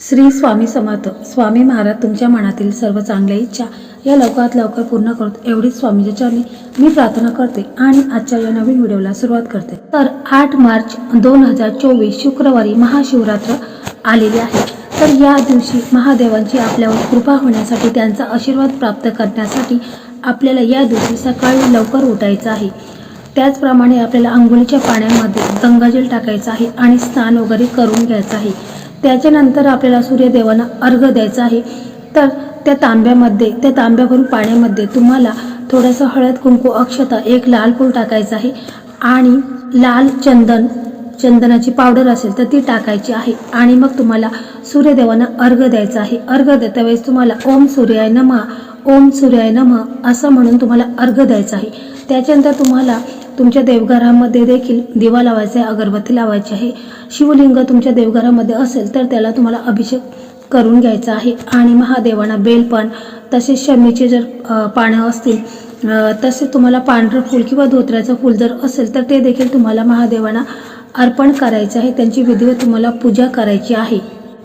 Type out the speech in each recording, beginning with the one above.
श्री स्वामी समर्थ. स्वामी महाराज तुमच्या मनातील सर्व चांगल्या इच्छा या लवकरात लवकर पूर्ण करत एवढीच स्वामीच्या चरणी मी प्रार्थना करते आणि आजच्या या नवीन व्हिडिओला सुरुवात करते. तर आठ मार्च दोन हजार चोवीस शुक्रवारी महाशिवरात्र आलेली आहे. तर या दिवशी महादेवांची आपल्यावर कृपा होण्यासाठी त्यांचा आशीर्वाद प्राप्त करण्यासाठी आपल्याला या दिवशी सकाळी लवकर उठायचं आहे. त्याचप्रमाणे आपल्याला आंघोळीच्या पाण्यामध्ये गंगाजल टाकायचं आहे आणि स्नान वगैरे करून घ्यायचं आहे. त्याच्यानंतर आपल्याला सूर्यदेवांना अर्घ द्यायचा आहे. तर त्या तांब्यामध्ये त्या तांब्याभरून पाण्यामध्ये तुम्हाला थोडंसं हळद कुंकू अक्षता एक लाल फूल टाकायचं आहे. आणि लाल चंदन चंदनाची पावडर असेल तर ती टाकायची आहे. आणि मग तुम्हाला सूर्यदेवांना अर्घ द्यायचा आहे. अर्घ देता वेळेस तुम्हाला ओम सूर्याय नमा. ओम सूर्याय नम असं म्हणून तुम्हाला अर्घ द्यायचा आहे. त्याच्यानंतर तुम्हाला तुमच्या देवघरामध्ये देखील दिवा लावायचा आहे अगरबत्ती लावायची आहे. शिवलिंग तुमच्या देवघरामध्ये असेल तर त्याला तुम्हाला अभिषेक करून घ्यायचा आहे. आणि महादेवांना बेलपण तसेच शमीचे जर पानं असतील तसे तुम्हाला पांढरं फूल किंवा धोत्र्याचं फूल जर असेल तर ते देखील तुम्हाला महादेवांना अर्पण करायचं आहे. त्यांची विधिवत तुम्हाला पूजा करायची आहे.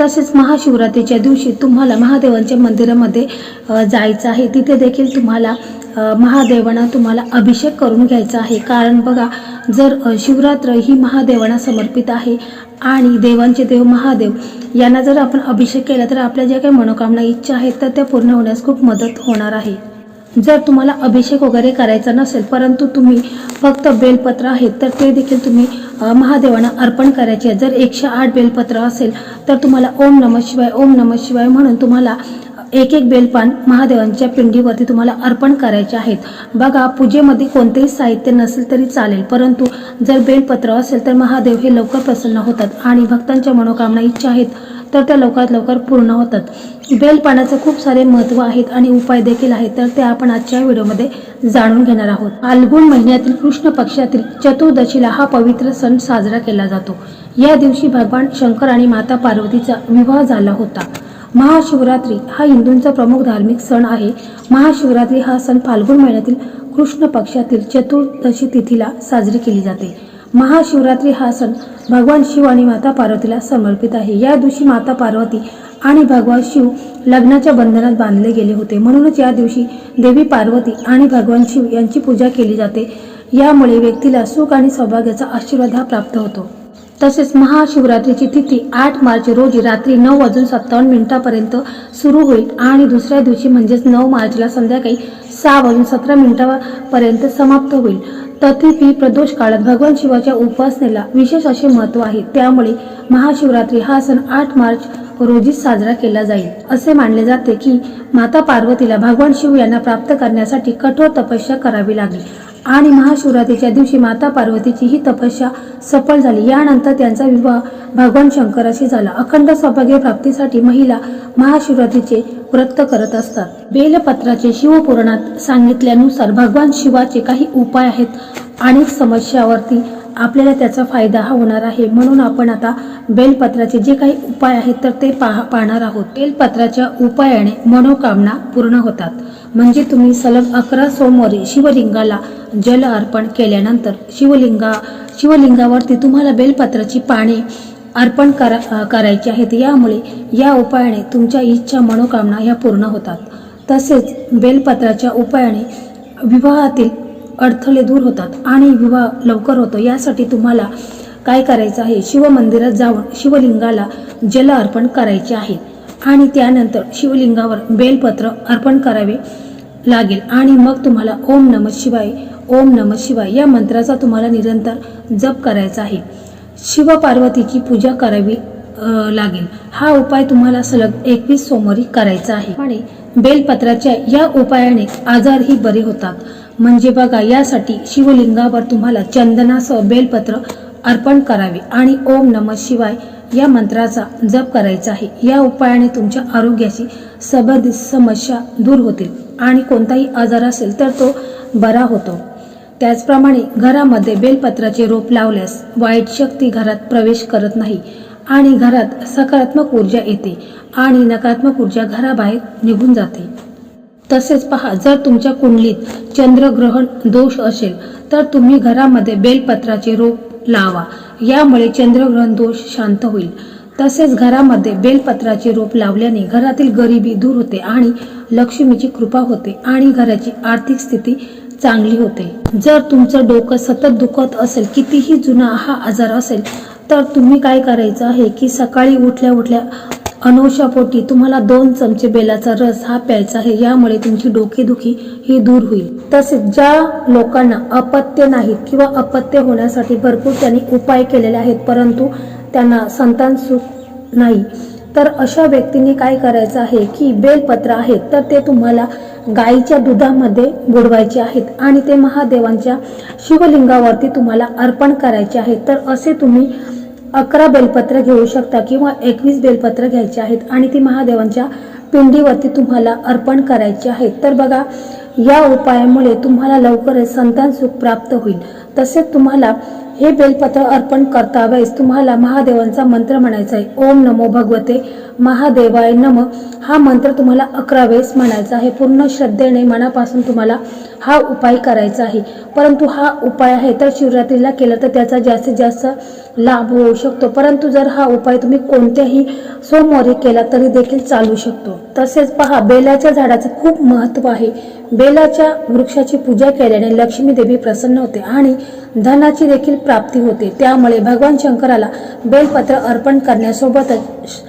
तसेच महाशिवरात्रीच्या दिवशी तुम्हाला महादेवांच्या मंदिरामध्ये जायचं आहे. तिथे देखील तुम्हाला महादेवांना तुम्हाला अभिषेक करून घ्यायचा आहे. कारण बघा जर शिवरात्र ही महादेवांना समर्पित आहे आणि देवांचे देव महादेव यांना जर आपण अभिषेक केला तर आपल्या ज्या काही मनोकामना इच्छा आहेत तर त्या पूर्ण होण्यास खूप मदत होणार आहे. जर तुम्हाला अभिषेक वगैरे करायचा नसेल परंतु तुम्ही फक्त बेलपत्र आहेत तर ते देखील तुम्ही महादेवांना अर्पण करायचे आहे जर एकशे आठ बेलपत्र असेल तर तुम्हाला ओम नमः शिवाय ओम नमः शिवाय म्हणून तुम्हाला एक एक बेलपान महादेवांच्या पिंडीवरती तुम्हाला अर्पण करायचे आहेत. बघा पूजेमध्ये कोणतेही साहित्य नसेल तरी चालेल परंतु जर बेलपत्र असेल तर महादेव हे लवकर प्रसन्न होतात आणि भक्तांच्या मनोकामना इच्छा आहेत तर त्या लवकरात लवकर पूर्ण होतात. बेलपानाचं खूप सारे महत्त्व आहेत आणि उपाय देखील आहेत तर ते आपण आजच्या व्हिडिओमध्ये जाणून घेणार आहोत. फाल्गुन महिन्यातील कृष्ण पक्षातील चतुर्दशीला हा पवित्र सण साजरा केला जातो. या दिवशी भगवान शंकर आणि माता पार्वतीचा विवाह झाला होता. महाशिवरात्री हा हिंदूंचा प्रमुख धार्मिक सण आहे. महाशिवरात्री हा सण फाल्गुन महिन्यातील कृष्ण पक्षातील चतुर्दशी तिथीला साजरी केली जाते. महाशिवरात्री हा सण भगवान शिव आणि माता पार्वतीला समर्पित आहे. या दिवशी माता पार्वती आणि भगवान शिव लग्नाच्या बंधनात बांधले गेले होते. म्हणूनच या दिवशी देवी पार्वती आणि भगवान शिव यांची पूजा केली जाते. यामुळे व्यक्तीला सुख आणि सौभाग्याचा आशीर्वाद हा प्राप्त होतो. तसेच महाशिवरात्रीची तिथी आठ मार्च रोजी रात्री नऊ वाजून सत्तावन्न मिनिटापर्यंत सुरू होईल आणि दुसऱ्या दिवशी म्हणजेच नऊ मार्चला संध्याकाळी सहा वाजून सतरा मिनिटापर्यंत समाप्त होईल. तथापि प्रदोष काळात भगवान शिवाच्या उपासनेला विशेष असे महत्त्व आहे. त्यामुळे महाशिवरात्री हा सण आठ मार्च रोजी साजरा केला जाईल. असे मानले जाते की माता पार्वतीला भगवान शिव यांना प्राप्त करण्यासाठी कठोर तपस्या करावी लागली. आणि महाशिवरात्रीच्या दिवशी माता पार्वतीची ही तपस्या सफल झाली. यानंतर त्यांचा विवाह भगवान शंकराशी झाला. अखंड सौभाग्य प्राप्तीसाठी महिला महाशिवरात्रीचे व्रत करत असतात. बेलपत्राचे शिवपुराणात सांगितल्यानुसार भगवान शिवाचे काही उपाय आहेत. अनेक समस्यावरती आपल्याला त्याचा फायदा हा होणार आहे. म्हणून आपण आता बेलपत्राचे जे काही उपाय आहेत तर ते पाह पाहणार आहोत. बेलपत्राच्या उपायाने मनोकामना पूर्ण होतात. म्हणजे तुम्ही सलग अकरा सोमवारी शिवलिंगाला जल अर्पण केल्यानंतर शिवलिंगा शिवलिंगावरती तुम्हाला बेलपत्राची पाने अर्पण करा करायची आहेत. यामुळे या उपायाने तुमच्या इच्छा मनोकामना ह्या पूर्ण होतात. तसेच बेलपत्राच्या उपायाने विवाहातील अडथळे दूर होतात आणि विवाह लवकर होतो. यासाठी तुम्हाला काय करायचं आहे? शिवमंदिरात जाऊन शिवलिंगाला जल अर्पण करायचे आहे आणि त्यानंतर शिवलिंगावर बेलपत्र अर्पण करावे लागेल. आणि मग तुम्हाला ओम नम शिवाय ओम नम शिवाय या मंत्राचा तुम्हाला निरंतर जप करायचा आहे. शिवपार्वतीची पूजा करावी लागेल. हा उपाय तुम्हाला सलग एकवीस सोमवारी करायचा आहे. आणि बेलपत्राच्या या उपायाने आजारही बरे होतात. म्हणजे बघा यासाठी शिवलिंगावर तुम्हाला चंदनासह बेलपत्र अर्पण करावे आणि ओम नम शिवाय या मंत्राचा जप करायचा आहे. या उपायाने तुमच्या आरोग्याची संबंधित समस्या दूर होतील आणि कोणताही आजार असेल तर तो बरा होतो. त्याचप्रमाणे घरामध्ये बेलपत्राचे रोप लावल्यास वाईट शक्ती घरात प्रवेश करत नाही आणि घरात सकारात्मक ऊर्जा येते आणि नकारात्मक ऊर्जा घराबाहेर निघून जाते. तसेच पहा जर तुमच्या कुंडलीत चंद्रग्रहण दोष असेल तर तुम्ही घरामध्ये बेलपत्राचे रोप लावा. यामुळे चंद्रग्रहण दोष शांत होईल. तसेच घरामध्ये बेलपत्राचे रोप लावल्याने घरातील गरिबी दूर होते आणि लक्ष्मीची कृपा होते आणि घराची आर्थिक स्थिती चांगली होते. जर तुमचं डोकं सतत दुखत असेल कितीही जुना हा आजार असेल तर तुम्ही काय करायचं आहे की सकाळी उठल्या उठल्या अनोशापोटी तुम्हाला दोन चमचे बेलाचा रस हा प्यायचा आहे यामुळे तुमची डोकेदुखी ही दूर होईल. तसेच ज्या लोकांना अपत्य नाहीत किंवा अपत्य होण्यासाठी भरपूर त्यांनी उपाय केलेले आहेत परंतु त्यांना संतान सुख नाही तर अशा व्यक्तींनी काय करायचं आहे की बेलपत्र आहेत तर ते तुम्हाला गाईच्या दुधामध्ये बुडवायचे आहेत आणि ते महादेवांच्या शिवलिंगावरती तुम्हाला अर्पण करायचे आहेत. तर असे तुम्ही अकरा बेलपत्र घेऊ शकता किंवा एकवीस बेलपत्र घ्यायचे आहेत आणि ती महादेवांच्या पिंडीवरती तुम्हाला अर्पण करायचे आहेत तर बघा या उपायामुळे तुम्हाला लवकरच संतान सुख प्राप्त होईल. तसेच तुम्हाला हे बेलपत्र अर्पण करतावेळेस तुम्हाला महादेवांचा मंत्र म्हणायचा आहे. ओम नमो भगवते. महादेवाय नम. हा मंत्र तुम्हाला अकरा वेळेस म्हणायचा आहे. पूर्ण श्रद्धेने मनापासून तुम्हाला हा उपाय करायचा आहे. परंतु हा उपाय आहे तर शिवरात्रीला केला तर त्याचा जास्तीत जास्त लाभ होऊ शकतो. परंतु जर हा उपाय तुम्ही कोणत्याही सोमवारी केला तरी देखील चालू शकतो. तसेच पहा बेलाच्या झाडाचं खूप महत्त्व आहे. बेलाच्या वृक्षाची पूजा केल्याने लक्ष्मी देवी प्रसन्न होते आणि धनाची देखील प्राप्ती होते. त्यामुळे भगवान शंकराला बेलपत्र अर्पण करण्यासोबतच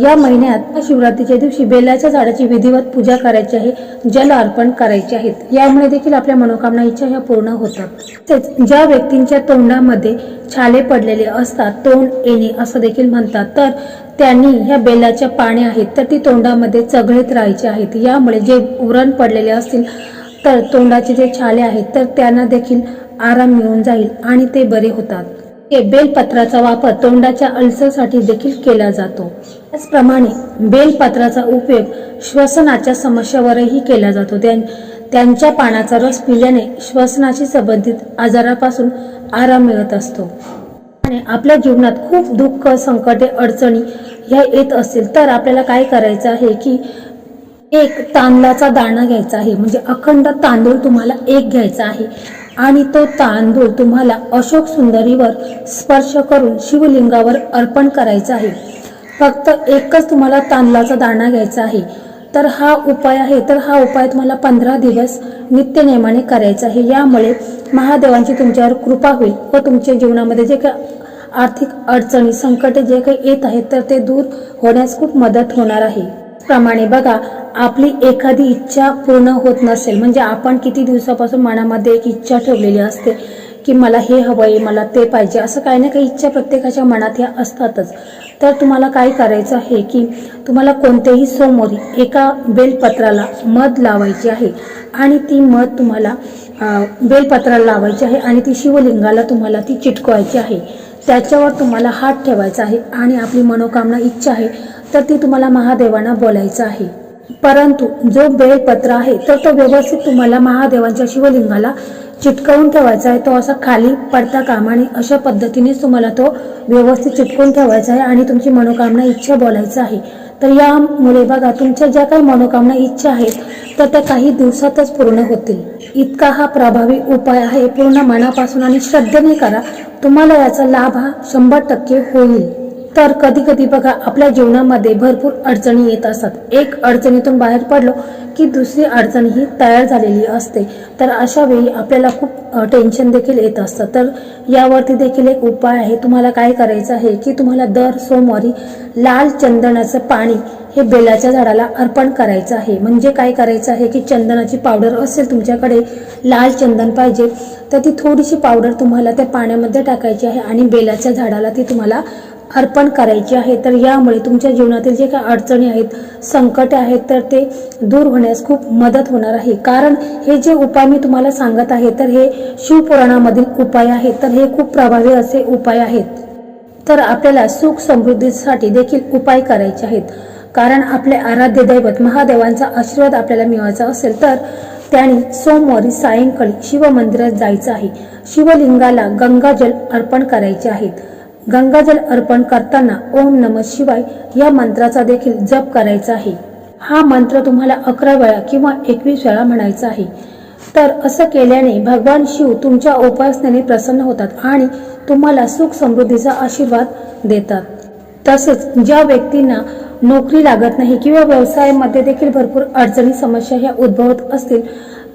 या महिन्यात शिवरात्रीच्या दिवशी बेलाच्या झाडाची विधिवत पूजा करायची आहे जल अर्पण करायचे आहेत. यामुळे देखील आपल्या मनोकामना इच्छा ह्या पूर्ण होतात. तसेच ज्या व्यक्तींच्या तोंडामध्ये छाले पडलेले असतात तोंड येणे असं देखील म्हणतात. तर त्यांनी ह्या बेलाच्या पाने आहेत तर ती तोंडामध्ये चघळीत राहायचे आहेत. यामुळे जे उरण पडलेले असतील तर तोंडाचे जे छाले आहेत तर त्यांना देखील आराम मिळून जाईल आणि ते बरे होतात. हे बेलपत्राचा वापर तोंडाच्या अल्सरसाठी देखील केला जातो. त्याचप्रमाणे बेलपत्राचा उपयोग श्वसनाच्या समस्यावरही केला जातो. त्यां- त्यांच्या पानाचा रस पिल्याने श्वसनाशी संबंधित आजारापासून आराम मिळत असतो. आणि आपल्या जीवनात खूप दुःख संकटे अडचणी ह्या येत असतील तर आपल्याला काय करायचं आहे की एक तांदळाचा दाणा घ्यायचा आहे. म्हणजे अखंड तांदूळ तुम्हाला एक घ्यायचा आहे. आणि तो तांदूळ तुम्हाला अशोक सुंदरीवर स्पर्श करून शिवलिंगावर अर्पण करायचा आहे. फक्त एकच तुम्हाला तांदळाचा दाणा घ्यायचा आहे. तर हा उपाय आहे. तर हा उपाय तुम्हाला पंधरा दिवस नित्य नेमाने करायचा आहे. यामुळे महादेवांची तुमच्यावर कृपा होईल व तुमच्या जीवनामध्ये जे काही आर्थिक अडचणी संकटे जे काही येत आहेत तर ते दूर होण्यास खूप मदत होणार आहे. प्रमाणे बघा आपली एखादी इच्छा पूर्ण होत नसेल म्हणजे आपण किती दिवसापासून मनामध्ये एक इच्छा ठेवलेली असते की मला हे हवंय मला ते पाहिजे असं काही ना काही इच्छा प्रत्येकाच्या मनात ह्या असतातच. तर तुम्हाला काय करायचं आहे की तुम्हाला कोणत्याही समोरी एका बेलपत्राला मध लावायची आहे आणि ती मध तुम्हाला बेलपत्राला लावायची आहे आणि ती शिवलिंगाला तुम्हाला ती चिटकवायची आहे. त्याच्यावर तुम्हाला हात ठेवायचा आहे आणि आपली मनोकामना इच्छा आहे तर ती तुम्हाला महादेवांना बोलायचं आहे. परंतु जो बेलपत्र आहे तर तो व्यवस्थित तुम्हाला महादेवांच्या शिवलिंगाला चिटकवून ठेवायचा आहे. तो असा खाली पडता कामाने अशा पद्धतीनेच तुम्हाला तो व्यवस्थित चिटकवून ठेवायचा आहे आणि तुमची मनोकामना इच्छा बोलायचं आहे. तर यामुळे बघा तुमच्या ज्या काही मनोकामना इच्छा आहेत तर त्या काही दिवसातच पूर्ण होतील. इतका हा प्रभावी उपाय आहे. पूर्ण मनापासून आणि श्रद्धेने करा. तुम्हाला याचा लाभ हा शंभर टक्के होईल. तर कधी कधी बघा आपल्या जीवनामध्ये भरपूर अडचणी येत असतात. एक अडचणीतून बाहेर पडलो की दुसरी अडचण ही तयार झालेली असते. तर अशा वेळी आपल्याला खूप टेन्शन देखील येत असतं. तर यावरती देखील एक उपाय आहे. तुम्हाला काय करायचं आहे की तुम्हाला दर सोमवारी लाल चंदनाचं पाणी हे बेलाच्या झाडाला अर्पण करायचं आहे. म्हणजे काय करायचं आहे की चंदनाची पावडर असेल तुमच्याकडे लाल चंदन पाहिजे तर ती थोडीशी पावडर तुम्हाला त्या पाण्यामध्ये टाकायची आहे आणि बेलाच्या झाडाला ती तुम्हाला अर्पण करायची आहे. तर यामुळे तुमच्या जीवनातील जे काही अडचणी आहेत संकटे आहेत तर ते दूर होण्यास खूप मदत होणार आहे. कारण हे जे उपाय मी तुम्हाला सांगत आहे तर हे शिवपुराणामधील उपाय आहेत. तर हे खूप प्रभावी असे उपाय आहेत. तर आपल्याला सुख समृद्धीसाठी देखील उपाय करायचे आहेत. कारण आपले आराध्य दैवत महादेवांचा आशीर्वाद आपल्याला मिळवायचा असेल तर त्याने सोमवारी सायंकाळी शिवमंदिरात जायचं आहे. शिवलिंगाला गंगाजल अर्पण करायचे आहेत. गंगाजल अर्पण करताना ओम नम शिवाय या मंत्राचा देखील जप करायचा आहे. हा मंत्र तुम्हाला अकरा वेळा किंवा एकवीस वेळा म्हणायचा आहे. तर असं केल्याने भगवान शिव तुमच्या उपासनेने प्रसन्न होतात आणि तुम्हाला सुख समृद्धीचा आशीर्वाद देतात. तसेच ज्या व्यक्तींना नोकरी लागत नाही किंवा व्यवसायामध्ये देखील भरपूर अडचणी समस्या ह्या उद्भवत असतील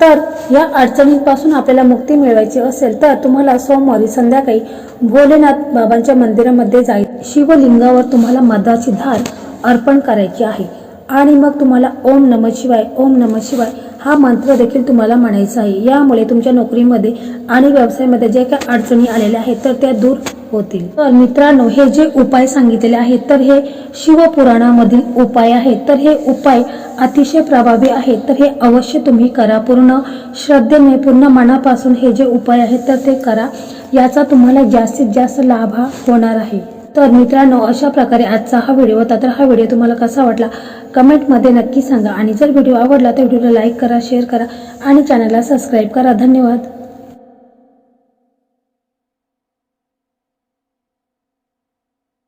तर या अडचणींपासून आपल्याला मुक्ती मिळवायची असेल तर तुम्हाला सोमवारी संध्याकाळी भोलेनाथ बाबांच्या मंदिरामध्ये जाईल. शिवलिंगावर तुम्हाला मधाची धार अर्पण करायची आहे. आणि मग तुम्हाला ओम नम शिवाय ओम नम शिवाय हा मंत्र देखील तुम्हाला म्हणायचा आहे. यामुळे तुमच्या नोकरीमध्ये आणि व्यवसायामध्ये जे काही अडचणी आलेल्या आहेत तर त्या दूर होतील. तर मित्रांनो हे जे उपाय सांगितलेले आहेत तर हे शिवपुराणामधील उपाय आहेत. तर हे उपाय अतिशय प्रभावी आहेत. तर हे अवश्य तुम्ही करा. पूर्ण श्रद्धेने पूर्ण मनापासून हे जे उपाय आहेत तर ते करा. याचा तुम्हाला जास्तीत जास्त लाभ हा होणार आहे. तर मित्रांनो अशा प्रकारे आजचा हा व्हिडिओ होता. तर हा व्हिडिओ तुम्हाला कसा वाटला? कमेंटमध्ये नक्की सांगा. आणि जर व्हिडिओ आवडला तर व्हिडिओला लाईक करा शेअर करा आणि चॅनलला सबस्क्राईब करा. धन्यवाद.